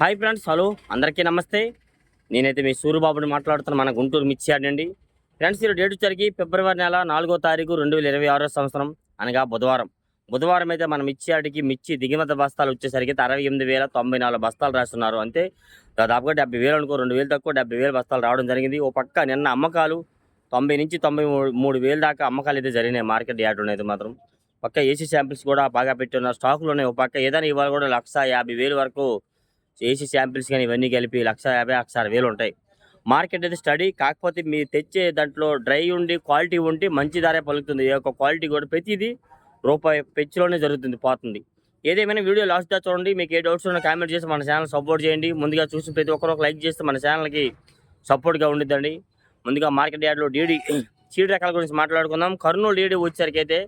Hi friends hello. అందరికీ నమస్తే. నేనైతే మీ సూర్యబాబుని మాట్లాడుతున్న మన గుంటూరు మిర్చి ఫ్రెండ్స్ ఈరోజు డేట్ వచ్చరికి ఫిబ్రవరి నెల నాలుగో తారీఖు రెండు వేల ఇరవై ఆరో సంవత్సరం అనగా బుధవారం. బుధవారం అయితే మన మిర్చియాడికి మిర్చి దిగుమత బస్తాలు వచ్చేసరికి అరవై ఎనిమిది వేల తొంభై నాలుగు బస్తాలు రాస్తున్నారు. అంతే దాదాపుగా డెబ్బై వేలు అనుకో రెండు వేలు తక్కువ డెబ్బై వేలు బస్తాలు రావడం జరిగింది. ఓ పక్క నిన్న అమ్మకాలు తొంభై నుంచి తొంభై మూడు మూడు వేలు దాకా అమ్మకాలు అయితే జరిగినాయి మార్కెట్ యార్డ్ అయితే మాత్రం. పక్క ఏసీ శాంపిల్స్ కూడా బాగా పెట్టున్నారు స్టాకులు ఉన్నాయి ఓ పక్క ఏదైనా ఇవాళ కూడా లక్ష యాభై వేలు వరకు ఏసీ శాంపిల్స్ కానీ ఇవన్నీ కలిపి లక్ష యాభై లక్ష అరవై వేలు ఉంటాయి. మార్కెట్ అయితే స్టడీ కాకపోతే మీరు తెచ్చే దాంట్లో డ్రై ఉండి క్వాలిటీ ఉండి మంచి ధరే పలుకుతుంది. ఏ ఒక్క క్వాలిటీ కూడా ప్రతిదీ రూపాయి పెచ్చులోనే జరుగుతుంది పోతుంది. ఏదేమైనా వీడియో లాస్ట్ దా చూడండి. మీకు ఏ డౌట్స్ ఉన్నా కామెంట్ చేసి మన ఛానల్ సపోర్ట్ చేయండి. ముందుగా చూసి ప్రతి ఒక్కరు ఒక లైక్ చేస్తే మన ఛానల్కి సపోర్ట్గా ఉండిద్దండి. ముందుగా మార్కెట్ యార్డ్లో డీడీ చీడి రకాల గురించి మాట్లాడుకుందాం. కర్నూలు డీడీ వచ్చేసరికి అయితే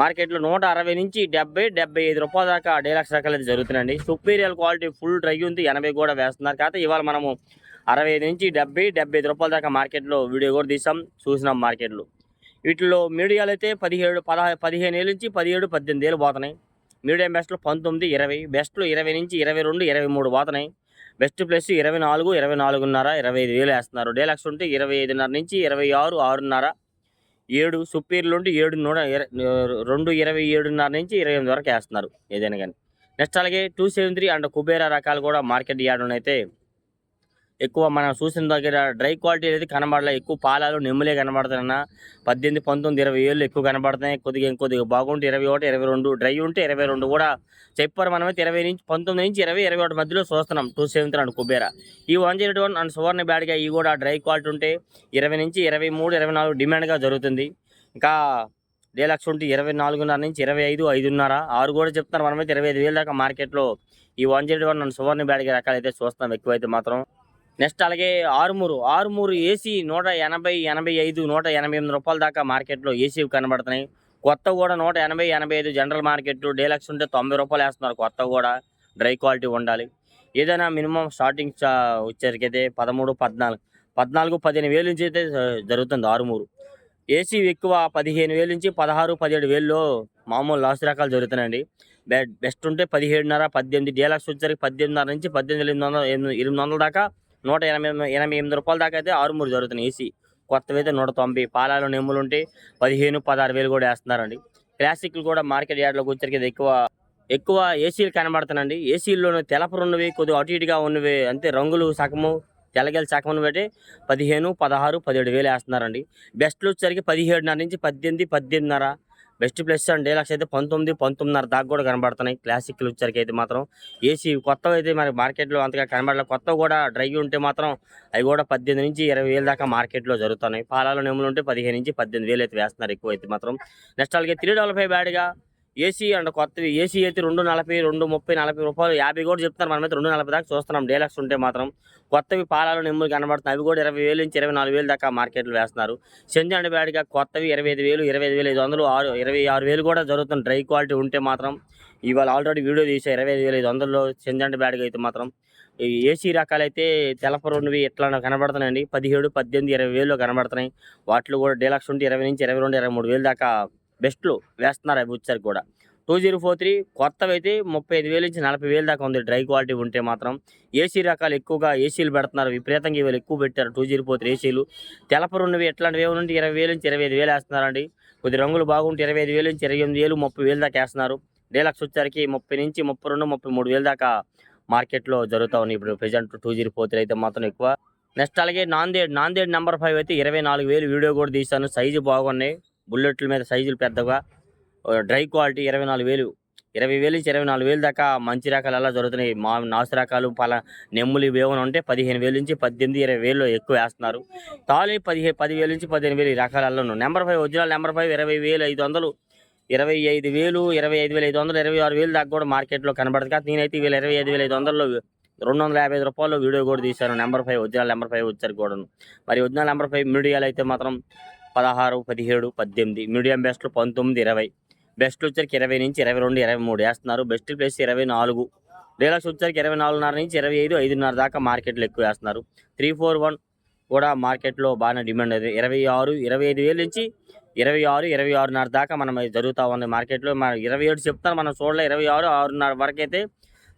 మార్కెట్లో నూట అరవై నుంచి డెబ్బై డెబ్బై ఐదు రూపాయల దాకా డీలక్స్ రకాలు అయితే జరుగుతున్నాయండి. సుపీరియర్ క్వాలిటీ ఫుల్ డ్రై ఉంది. ఎనభై కూడా వేస్తున్నారు. కాకపోతే ఇవాళ మనము అరవై ఐదు నుంచి డెబ్బై డెబ్బై ఐదు రూపాయల దాకా మార్కెట్లో వీడియో కూడా తీసాం. చూసినాం మార్కెట్లో. వీటిలో మీడియాలు అయితే పదిహేడు పదహా పదిహేను ఏళ్ళ నుంచి పదిహేడు పద్దెనిమిది ఏళ్ళు పోతున్నాయి. మీడియం బెస్ట్లో పంతొమ్మిది ఇరవై బెస్ట్లో ఇరవై నుంచి ఇరవై రెండు ఇరవై మూడు పోతున్నాయి. బెస్ట్ ప్లస్ ఇరవై నాలుగు ఇరవై నాలుగున్నర ఇరవై ఐదు వేలు వేస్తున్నారు. డీలక్స్ ఉంటే ఇరవై ఐదున్నర నుంచి ఇరవై ఆరు ఆరున్నర ఏడు సుపీరియర్లు నుండి ఏడు నూట రెండు ఇరవై ఏడున్నర నుంచి ఇరవై ఎనిమిది వరకు వేస్తున్నారు ఏదైనా కానీ. నెక్స్ట్ అలాగే two seven three and Kubera రకాలు కూడా మార్కెట్ యార్డ్ అయితే ఎక్కువ మనం చూసిన దగ్గర డ్రై క్వాలిటీ అనేది కనబడలే. ఎక్కువ పాలాలు నెమ్ములే కనబడుతున్నా పద్దెనిమిది పంతొమ్మిది ఇరవై ఏళ్ళు ఎక్కువ కనబడుతున్నాయి కొద్దిగా ఇంకొద్దిగా బాగుంటే ఇరవై ఒకటి ఇరవై రెండు. డ్రై ఉంటే ఇరవై రెండు కూడా చెప్పారు మనమైతే ఇరవై నుంచి పంతొమ్మిది నుంచి ఇరవై ఇరవై ఒకటి మధ్యలో చూస్తున్నాం. Two seventh and Kubera. ఈ one zero one and Suvarna బ్యాడ్గా ఇవి కూడా డ్రై క్వాలిటీ ఉంటే ఇరవై నుంచి ఇరవై మూడు ఇరవై నాలుగు డిమాండ్గా జరుగుతుంది. ఇంకా డీలక్స్ ఉంటే ఇరవై నాలుగున్నర నుంచి ఇరవై ఐదు ఐదున్నర. ఆరు కూడా చెప్తున్నారు. మనమైతే ఇరవై ఐదు వేల దాకా మార్కెట్లో ఈ one zero one and Suvarna బ్యాడ్గా రకాలు అయితే చూస్తున్నాం ఎక్కువైతే మాత్రం. నెక్స్ట్ అలాగే ఆరుమూరు ఆరుమూరు ఏసీ నూట ఎనభై ఎనభై ఐదు నూట ఎనభై ఎనిమిది రూపాయల దాకా మార్కెట్లో ఏసీ కనబడుతున్నాయి. కొత్త కూడా నూట ఎనభై ఎనభై ఐదు జనరల్ మార్కెట్ డీలక్స్ ఉంటే తొంభై రూపాయలు వేస్తున్నారు కొత్త కూడా డ్రై క్వాలిటీ ఉండాలి. ఏదైనా మినిమం స్టార్టింగ్ వచ్చేసరికి అయితే పదమూడు పద్నాలుగు పద్నాలుగు పదిహేను వేలు నుంచి అయితే జరుగుతుంది ఆరుమూరు. ఏసీ ఎక్కువ పదిహేను వేలు నుంచి పదహారు పదిహేడు వేల్లో మామూలు లాస్ రకాలు జరుగుతున్నాయండి. బె- బెస్ట్ ఉంటే పదిహేడున్నర పద్దెనిమిది డీలక్స్ వచ్చేసరికి పద్దెనిమిదిన్నర నుంచి పద్దెనిమిది ఎనిమిది వందల ఎనిమిది ఎనిమిది వందల దాకా నూట ఎనభై ఎనభై ఎనిమిది రూపాయల దాకా అయితే ఆరుమూరు జరుగుతున్నాయి ఏసీ. కొత్తవి అయితే నూట తొంభై పాలాలు నెమ్ములు ఉంటే పదిహేను పదహారు వేలు కూడా వేస్తున్నారండి. క్లాసిక్లు కూడా మార్కెట్ యార్డ్లోకి వచ్చరికి ఎక్కువ ఎక్కువ ఏసీలు కనబడుతున్నాయండి. ఏసీల్లోనూ తెలపరు ఉన్నవి కొద్దిగా అటు ఇటుగా ఉన్నవి అంతే రంగులు సగము తెల్లగలు సగం బట్టి పదిహేను పదహారు పదిహేడు వేలు వేస్తున్నారండి. బెస్ట్లు వచ్చేసరికి పదిహేడున్నర నుంచి పద్దెనిమిది పద్దెనిమిదిన్నర బెస్ట్ ప్లస్ అండ్. డీలక్స్ అయితే పంతొమ్మిది పంతొమ్మిదిన్నర దాకా కూడా కనబడుతున్నాయి. క్లాసిక్లు వచ్చరికి అయితే మాత్రం. ఏసీ కొత్తవి అయితే మరి మార్కెట్లో అంతగా కనబడలేదు కొత్తవి కూడా డ్రై ఉంటే మాత్రం అవి కూడా పద్దెనిమిది నుంచి ఇరవై వేలు దాకా మార్కెట్లో జరుగుతున్నాయి. పాలాలు నెమ్ములు ఉంటే పదిహేను నుంచి పద్దెనిమిది వేలు అయితే వేస్తున్నారు ఎక్కువ అయితే మాత్రం నెక్స్ట్ అలాగే త్రీ డబల్ ఫైవ్ బ్యాడ్గా ఏసీ అండ్ కొత్తవి ఏసీ అయితే రెండు నలభై రెండు ముప్పై నలభై రూపాయలు యాభై కూడా చెప్తారు మనమైతే రెండు నలభై దాకా చూస్తున్నాం. డీలక్స్ ఉంటే మాత్రం కొత్తవి పాలాలు నెమ్ములు కనబడుతున్నాయి. అవి కూడా ఇరవై వేలు నుంచి ఇరవై నాలుగు వేలు దాకా మార్కెట్లో వేస్తున్నారు. సెంజండ్ బ్యాడ్గా కొత్తవి ఇరవై ఐదు వేలు ఇరవై ఐదు వేలు ఐదు వందలు ఆరు ఇరవై ఆరు వేలు కూడా జరుగుతుంది డ్రై క్వాలిటీ ఉంటే మాత్రం ఇవాళ ఆల్రెడీ వీడియో తీసే. ఇరవై ఐదు వేల ఐదు వందల్లో సెంజండ్ బ్యాడ్గా అయితే మాత్రం ఈ ఏసీ రకాలైతే తెలపరున్నవి ఎట్లా కనబడుతున్నాయండి. పదిహేడు పద్దెనిమిది ఇరవై వేలు కనబడుతున్నాయి. వాటిలో కూడా డీలక్స్ ఉంటే ఇరవై నుంచి ఇరవై రెండు ఇరవై మూడు వేలు దాకా బెస్ట్లు వేస్తున్నారు అవి వచ్చారు కూడా. టూ జీరో ఫోర్ త్రీ కొత్తవి అయితే ముప్పై ఐదు వేలు నుంచి నలభై వేలు దాకా ఉంది డ్రై క్వాలిటీ ఉంటే మాత్రం. ఏసీ రకాలు ఎక్కువగా ఏసీలు పెడుతున్నారు. విపరీతంగా ఇవాళ ఎక్కువ పెట్టారు టూ జీరో ఫోర్ త్రీ ఏసీలు. తెలపరున్నవి ఎట్లాంటివి ఏమి నుండి ఇరవై వేలు నుంచి ఇరవై ఐదు వేలు వేస్తున్నారండి. కొద్ది రంగులు బాగుంటే ఇరవై ఐదు వేలు నుంచి ఇరవై ఎనిమిది వేలు ముప్పై వేలు దాకా వేస్తున్నారు. డీలక్స్ వచ్చేసరికి ముప్పై నుంచి ముప్పై రెండు ముప్పై మూడు వేలు దాకా మార్కెట్లో జరుగుతూ ఉన్నాయి. ఇప్పుడు present two zero four three అయితే మాత్రం ఎక్కువ. నెక్స్ట్ అలాగే నాందేడ్ నాందేడ్ నెంబర్ ఫైవ్ అయితే ఇరవై నాలుగు వేలు వీడియో కూడా తీశాను. సైజు బాగున్నాయి. బుల్లెట్ల మీద సైజులు పెద్దగా డ్రై క్వాలిటీ ఇరవై నాలుగు వేలు. ఇరవై వేలు నుంచి ఇరవై నాలుగు వేలు దాకా మంచి రకాలు అలా జరుగుతున్నాయి మా నాసు రకాలు పలా నెమ్ములు ఇవి ఏమైనా ఉంటే పదిహేను వేలు నుంచి పద్దెనిమిది ఇరవై వేలు ఎక్కువ వేస్తున్నారు. తాళి పదిహేను పదివేలు నుంచి పదిహేను వేలు ఈ రకాలలో number five original number five ఇరవై వేలు ఐదు వందలు. ఇరవై ఐదు వేలు ఇరవై ఐదు వేల ఐదు వందలు ఇరవై ఆరు వేలు దాకా కూడా మార్కెట్లో కనబడుతుంది కానీ నేనైతే వీళ్ళు ఇరవై ఐదు వేల ఐదు వందల్లో రెండు వందల యాభై ఐదు రూపాయలు వీడియో కూడా తీశాను. Number five original number five వచ్చారు కూడాను. మరి ఒరిజినల్ నెంబర్ ఫైవ్ మీడియాలు అయితే మాత్రం పదహారు పదిహేడు పద్దెనిమిది. మీడియం బెస్ట్లు పంతొమ్మిది ఇరవై. బెస్ట్ వచ్చరికి ఇరవై నుంచి ఇరవై రెండు ఇరవై మూడు వేస్తున్నారు. బెస్ట్ ప్లేస్ ఇరవై నాలుగు. డీలక్స్ వచ్చరికి ఇరవై నాలుగున్నర నుంచి ఇరవై ఐదు ఐదున్నర దాకా మార్కెట్లో ఎక్కువ వేస్తున్నారు. త్రీ ఫోర్ వన్ కూడా మార్కెట్లో బాగానే డిమాండ్ అది ఇరవై ఆరు ఇరవై ఐదు వేలు నుంచి ఇరవై ఆరు ఇరవై ఆరున్నర దాకా మనం అది జరుగుతూ ఉంది మార్కెట్లో. మన ఇరవై ఏడు చెప్తాను మనం చూడలే. ఇరవై ఆరు ఆరున్నర వరకు అయితే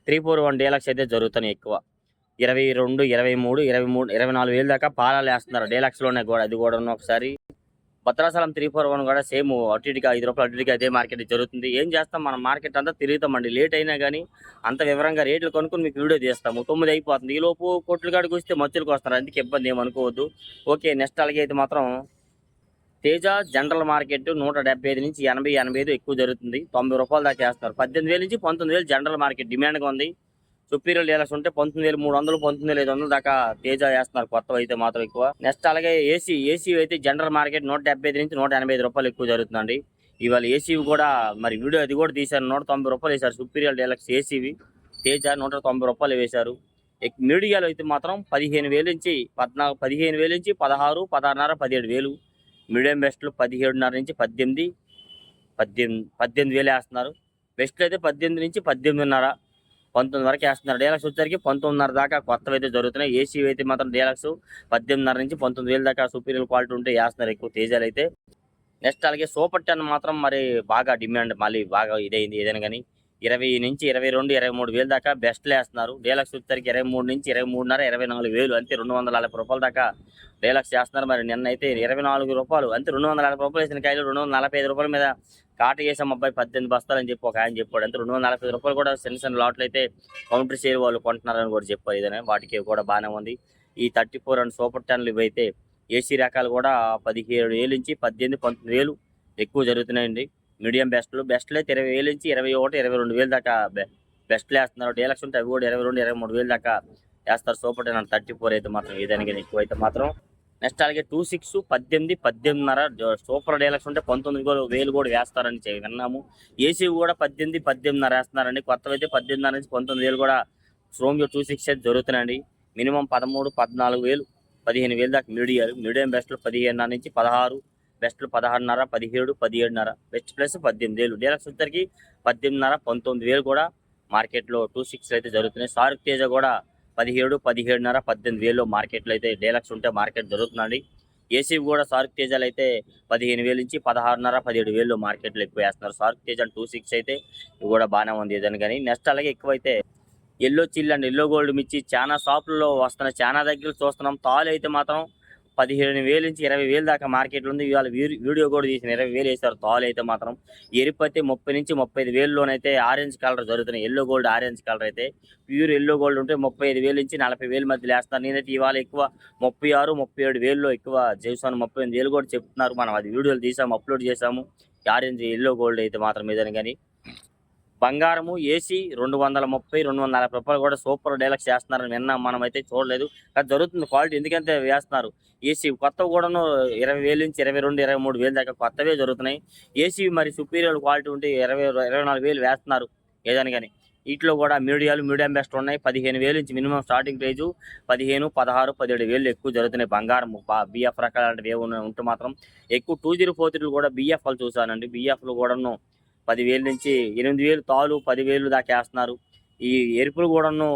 త్రీ ఫోర్ వన్ డీలక్స్ అయితే జరుగుతున్నాయి ఎక్కువ. ఇరవై రెండు ఇరవై మూడు ఇరవై మూడు ఇరవై నాలుగు వేలు దాకా పాలాలు వేస్తున్నారు డీలక్స్లోనే కూడా. అది కూడా ఒకసారి భద్రాచలం త్రీ ఫోర్ వన్ కూడా సేమ్ అటు ఇటుగా ఐదు రూపాయలు అటు ఇటుగా అదే మార్కెట్ జరుగుతుంది. ఏం చేస్తాం? మనం మార్కెట్ అంతా తిరుగుతామండి. లేట్ అయినా కానీ అంత వివరంగా రేట్లు కొనుక్కొని మీకు వీడియో తీస్తాము. తొమ్మిది అయిపోతుంది. ఈ లోపు కొట్లు కాడికి వస్తే మచ్చులకు వస్తారు. అందుకే ఇబ్బంది ఏమనుకోవద్దు ఓకే నెక్స్ట్ అలాగే అయితే మాత్రం తేజ జనరల్ మార్కెట్ నూట డెబ్బై ఐదు నుంచి ఎనభై ఎనభై ఐదు ఎక్కువ జరుగుతుంది. తొంభై రూపాయలు దాకా చేస్తారు పద్దెనిమిది వేల నుంచి పంతొమ్మిది వేలు జనరల్ మార్కెట్ డిమాండ్గా ఉంది. సుపీరియర్ డీలర్స్ ఉంటే పంతొమ్మిది వేలు మూడు వందలు పంతొమ్మిది వేల ఐదు వందలు దాకా తేజ వేస్తున్నారు కొత్తవి అయితే మాత్రం ఎక్కువ. నెక్స్ట్ అలాగే ఏసీ ఏసీ అయితే జనరల్ మార్కెట్ నూట డెబ్బై ఐదు నుంచి నూట ఎనభై ఐదు రూపాయలు ఎక్కువ జరుగుతుందండి. ఇవాళ ఏసీవి కూడా మరి వీడియో అది కూడా తీశారు నూట తొంభై రూపాయలు వేశారు సుపీరియర్ డీలక్స్ ఏసీవి తేజ నూట తొంభై రూపాయలు వేశారు. ఎక్- మీడియాలో అయితే మాత్రం పదిహేను వేలు నుంచి పద్నాలుగు పదిహేను వేలు నుంచి పదహారు పదహారున్నర పదిహేడు వేలు. మీడియం బెస్ట్లు పదిహేడున్నర నుంచి పద్దెనిమిది పద్దెనిమిది పద్దెనిమిది వేలు వేస్తున్నారు. బెస్ట్లు అయితే పద్దెనిమిది నుంచి పద్దెనిమిదిన్నర. పంతొమ్మిది వరకు వేస్తున్నారు. డీలక్స్ వచ్చేసరికి పంతొమ్మిదిన్నర దాకా కొత్తవి అయితే జరుగుతున్నాయి. ఏసీ అయితే మాత్రం డీలక్స్ పద్దెనిమిదిన్నర నుంచి పంతొమ్మిది వేల దాకా సూపీరియర్ క్వాలిటీ ఉంటే వేస్తున్నారు ఎక్కువ తేజాలు అయితే. నెక్స్ట్ అలాగే సూపర్ టెన్ మాత్రం మరి బాగా డిమాండ్ మళ్ళీ బాగా ఇదైంది ఏదైనా కానీ. ఇరవై నుంచి ఇరవై రెండు ఇరవై మూడు వేలు దాకా బెస్ట్లు వేస్తున్నారు. డీలక్స్ వచ్చేసరికి ఇరవై మూడు నుంచి ఇరవై మూడున్నర ఇరవై నాలుగు వేలు అంతే రెండు వందల నలభై రూపాయల దాకా డీలక్స్ చేస్తున్నారు మరి నిన్న అయితే ఇరవై నాలుగు రూపాయలు అంతే రెండు వందల నలభై రూపాయలు వేసిన కాయలు రెండు వందల నలభై ఐదు రూపాయల మీద కాట చేసాం అబ్బాయి పద్దెనిమిది బస్తాలు అని చెప్పి ఒక ఆయన చెప్పాడు. అంతే రెండు వందల నలభై రూపాయలు కూడా చిన్న చిన్న లాట్లు అయితే కౌంటర్ షేర్ వాళ్ళు కొంటున్నారని కూడా చెప్పారు. ఏదైనా వాటికి కూడా బాగానే ఉంది. ఈ థర్టీ ఫోర్ అండ్ సూపర్ టెన్లు ఇవి అయితే ఏసీ రకాలు కూడా పదిహేడు వేలు నుంచి పద్దెనిమిది పంతొమ్మిది వేలు ఎక్కువ జరుగుతున్నాయండి. మీడియం బెస్ట్లు. బెస్ట్లే అయితే ఇరవై వేలు నుంచి ఇరవై ఒకటి ఇరవై రెండు వేలు దాకా బెస్ట్లు వేస్తున్నారు. డీలక్స్ ఉంటే అవి కూడా ఇరవై రెండు ఇరవై మూడు వేలు దాకా వేస్తారు. సూపర్ టెన్ థర్టీ ఫోర్ అయితే మాత్రం ఏదైనా ఎక్కువ అయితే మాత్రం. నెక్స్ట్ అలాగే టూ సిక్స్ పద్దెనిమిది పద్దెనిమిదిన్నర సూపర్ డీలక్స్ ఉంటే పంతొమ్మిది కూడా వేలు కూడా వేస్తారని విన్నాము. ఏసీ కూడా పద్దెనిమిది పద్దెనిమిదిన్నర వేస్తున్నారండి. కొత్తవైతే పద్దెనిమిదిన్నర నుంచి పంతొమ్మిది వేలు కూడా స్ట్రోమ్గా టూ సిక్స్ అయితే జరుగుతున్నాయండి. మినిమం పదమూడు పద్నాలుగు వేలు పదిహేను వేలు దాకా మీడియాలు. మీడియం బెస్ట్లో పదిహేనున్నర నుంచి పదహారు బెస్ట్లు పదహారున్నర పదిహేడు పదిహేడున్నర. బెస్ట్ ప్లస్ పద్దెనిమిది వేలు. డీలక్స్ వచ్చరికి పద్దెనిమిదిన్నర పంతొమ్మిది వేలు కూడా మార్కెట్లో టూ సిక్స్ అయితే జరుగుతున్నాయి. సారుక్ తేజ కూడా పదిహేడు పదిహేడున్నర పద్దెనిమిది వేలు మార్కెట్లో అయితే డీలక్స్ ఉంటే మార్కెట్ జరుగుతుందండి. ఏసీ కూడా సారుక్ తేజాలు అయితే పదిహేను వేలు నుంచి పదహారున్నర పదిహేడు వేలు మార్కెట్లో ఎక్కువ వేస్తున్నారు. సారుక్ తేజ టూ సిక్స్ అయితే ఇవి కూడా బాగానే ఉంది ఏదని కానీ. నెక్స్ట్ అలాగే ఎక్కువైతే ఎల్లో చిల్లు అండ్ ఎల్లో గోల్డ్ మిర్చి. చాలా షాపుల్లో వస్తున్నాయి చాలా దగ్గర చూస్తున్నాం. తాలు అయితే మాత్రం పదిహేను వేలు నుంచి ఇరవై వేలు దాకా మార్కెట్లో ఉంది. ఇవాళ వీడియో కూడా తీసిన ఇరవై వేలు వేశారు. తాలు అయితే మాత్రం ఎరుపు అయితే ముప్పై నుంచి ముప్పై ఐదు వేలలోనైతే ఆరెంజ్ కలర్ జరుగుతున్నాయి. ఎల్లో గోల్డ్ ఆరెంజ్ కలర్ అయితే ప్యూర్ ఎల్లో గోల్డ్ ఉంటే ముప్పై ఐదు వేలు నుంచి నలభై వేల మధ్యలో వేస్తాను నేనైతే ఇవాళ ఎక్కువ ముప్పై ఆరు ముప్పై ఏడు వేలలో ఎక్కువ చేసాను ముప్పై ఎనిమిది వేలు కూడా చెప్తున్నారు. మనం అది వీడియోలు తీసాము అప్లోడ్ చేసాము. ఆరెంజ్ ఎల్లో గోల్డ్ అయితే మాత్రం ఏదైనా కానీ బంగారము ఏసీ రెండు వందల ముప్పై రెండు వందల నలభై రూపాయలు కూడా సూపర్ డైలక్స్ చేస్తున్నారని విన్నాం మనం అయితే చూడలేదు. అది జరుగుతుంది క్వాలిటీ ఎందుకంటే వేస్తున్నారు. ఏసీ కొత్త కూడాను ఇరవై వేలు నుంచి ఇరవై రెండు ఇరవై మూడు వేలు దాకా కొత్తవే జరుగుతున్నాయి. ఏసీ మరి సుపీరియర్ క్వాలిటీ ఉంటే ఇరవై ఇరవై నాలుగు వేలు వేస్తున్నారు ఏదని కానీ. వీటిలో కూడా మీడియాలు మీడియం బెస్ట్ ఉన్నాయి. పదిహేను వేలు నుంచి మినిమం స్టార్టింగ్ ప్రైజు పదిహేను పదహారు పదిహేడు వేలు ఎక్కువ జరుగుతున్నాయి. బంగారం బిఎఫ్ రకాలంటివి ఏమి ఉంటే మాత్రం ఎక్కువ టూ జీరో ఫోర్ త్రీలు కూడా బిఎఫ్లు చూసానండి బిఎఫ్లు కూడాను పదివేల నుంచి ఎనిమిది వేలు తాలు పదివేలు దాకా వేస్తున్నారు. ఈ ఎరుపులు కూడాను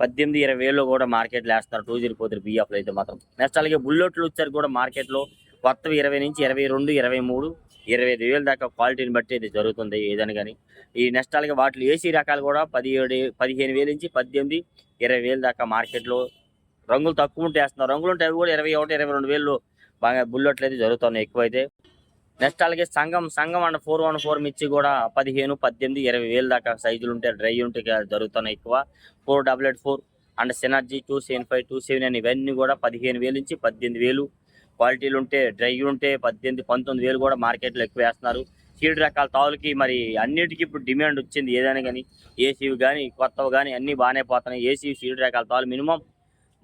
పద్దెనిమిది ఇరవై వేలు కూడా మార్కెట్లో వేస్తున్నారు. టూ జీరో ఫోర్ బిఎఫ్లు అయితే మాత్రం. నెక్స్ట్ అలాగే బుల్లెట్లు వచ్చారు కూడా మార్కెట్లో. కొత్తవి ఇరవై నుంచి ఇరవై రెండు ఇరవై మూడు ఇరవై ఐదు వేలు దాకా క్వాలిటీని బట్టి ఇది జరుగుతుంది ఏదని కానీ. ఈ నెక్స్ట్ అలాగే వాటిలో ఏసీ రకాలు కూడా పదిహేడు పదిహేను వేలు నుంచి పద్దెనిమిది ఇరవై వేలు దాకా మార్కెట్లో రంగులు తక్కువ ఉంటే వేస్తున్నారు. రంగులు ఉంటే అవి కూడా ఇరవై ఒకటి ఇరవై రెండు వేలు బాగా బుల్లెట్లు అయితే జరుగుతున్నాయి ఎక్కువైతే. నెక్స్ట్ అలాగే సంఘం సంఘం అండ్ ఫోర్ వన్ ఫోర్ మిర్చి కూడా పదిహేను పద్దెనిమిది ఇరవై వేలు దాకా సైజులు ఉంటాయి. డ్రై ఉంటే జరుగుతున్నాయి ఎక్కువ. Four double eight four and synergy two seven five two seven అని ఇవన్నీ కూడా పదిహేను వేలు నుంచి పద్దెనిమిది వేలు క్వాలిటీలు ఉంటే డ్రై ఉంటే పద్దెనిమిది పంతొమ్మిది వేలు కూడా మార్కెట్లో ఎక్కువ వేస్తున్నారు. సీడ్ రకాల తావులకి మరి అన్నిటికీ ఇప్పుడు డిమాండ్ వచ్చింది ఏదైనా కానీ ఏసీవి కానీ కొత్తవి కానీ అన్నీ బాగానే పోతున్నాయి. ఏసీవి సీడ్ రకాల తావులు మినిమం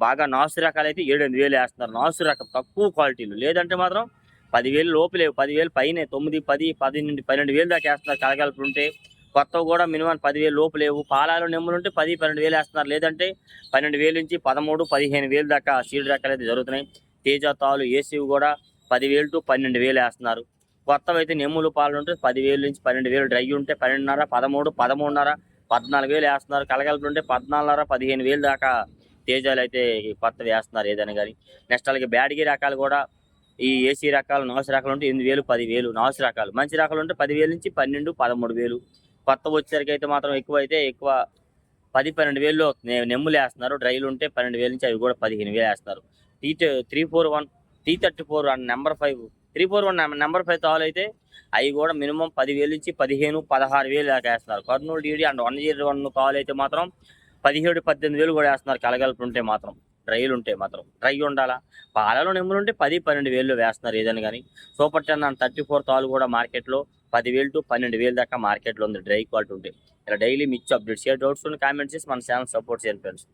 బాగా నాసు రకాలు అయితే ఏడెనిమిది వేలు వేస్తున్నారు. నాసు రకం తక్కువ క్వాలిటీలు లేదంటే మాత్రం పదివేలు లోపలే పదివేలు పైనే. తొమ్మిది పది పది నుండి పన్నెండు వేలు దాకా వేస్తున్నారు కలగలుపులు ఉంటే. కొత్తవి కూడా మినిమం పదివేలు లోపు లేవు. పాలాలు నెమ్ములు ఉంటే పది పన్నెండు వేలు వేస్తున్నారు. లేదంటే పన్నెండు వేలు నుంచి పదమూడు పదిహేను వేలు దాకా సీడ్ రకాలు అయితే జరుగుతున్నాయి. తేజ తాలు ఏసీవి కూడా పదివేలు టు పన్నెండు వేలు వేస్తున్నారు. కొత్తవి అయితే నెమ్ములు పాలు ఉంటే పదివేలు నుంచి పన్నెండు వేలు. డ్రై ఉంటే పన్నెండున్నర పదమూడు పదమూడున్నర పద్నాలుగు వేలు వేస్తున్నారు. కలగలుపులు ఉంటే పద్నాలుగున్నర పదిహేను వేలు దాకా తేజాలు అయితే కొత్తవి వేస్తున్నారు ఏదైనా కానీ. నెక్స్ట్ అలాగే బ్యాడ్గి రకాలు కూడా ఈ ఏసీ రకాలు నాసు రకాలు ఉంటే ఎనిమిది వేలు పదివేలు నాసు రకాలు. మంచి రకాలు ఉంటే పదివేలు నుంచి పన్నెండు పదమూడు వేలు. కొత్త వచ్చేసరికి అయితే మాత్రం ఎక్కువ అయితే ఎక్కువ పది పన్నెండు వేలు నెమ్ములు వేస్తున్నారు. డ్రైలు ఉంటే పన్నెండు వేలు నుంచి అవి కూడా పదిహేను వేలు వేస్తారు T three four one T thirty four and number five. Three four one number five తాలు అయితే అవి కూడా మినిమం పదివేలు నుంచి పదిహేను పదహారు వేలు దాకా వేస్తున్నారు. Kurnool DD and one zero one తాలు అయితే మాత్రం పదిహేడు పద్దెనిమిది వేలు కూడా వేస్తున్నారు. కలగలుపు ఉంటే మాత్రం. డ్రైలు ఉంటే మాత్రం. డ్రై ఉండాలా? పాలలో నెమ్ములు ఉంటే పది పన్నెండు వేలు వేస్తున్నారు ఏదైనా కానీ. Super ten and thirty four తాలు కూడా మార్కెట్లో పదివేలు టు పన్నెండు వేలు దాకా మార్కెట్లో ఉంది. డ్రై క్వాలిటీ ఉంటే. ఇలా డైలీ మిచ్చి అప్డేట్స్. ఏ డౌట్స్ ఉన్న కామెంట్స్ చేసి మన ఛానల్ సపోర్ట్ చేయండి ఫ్రెండ్స్.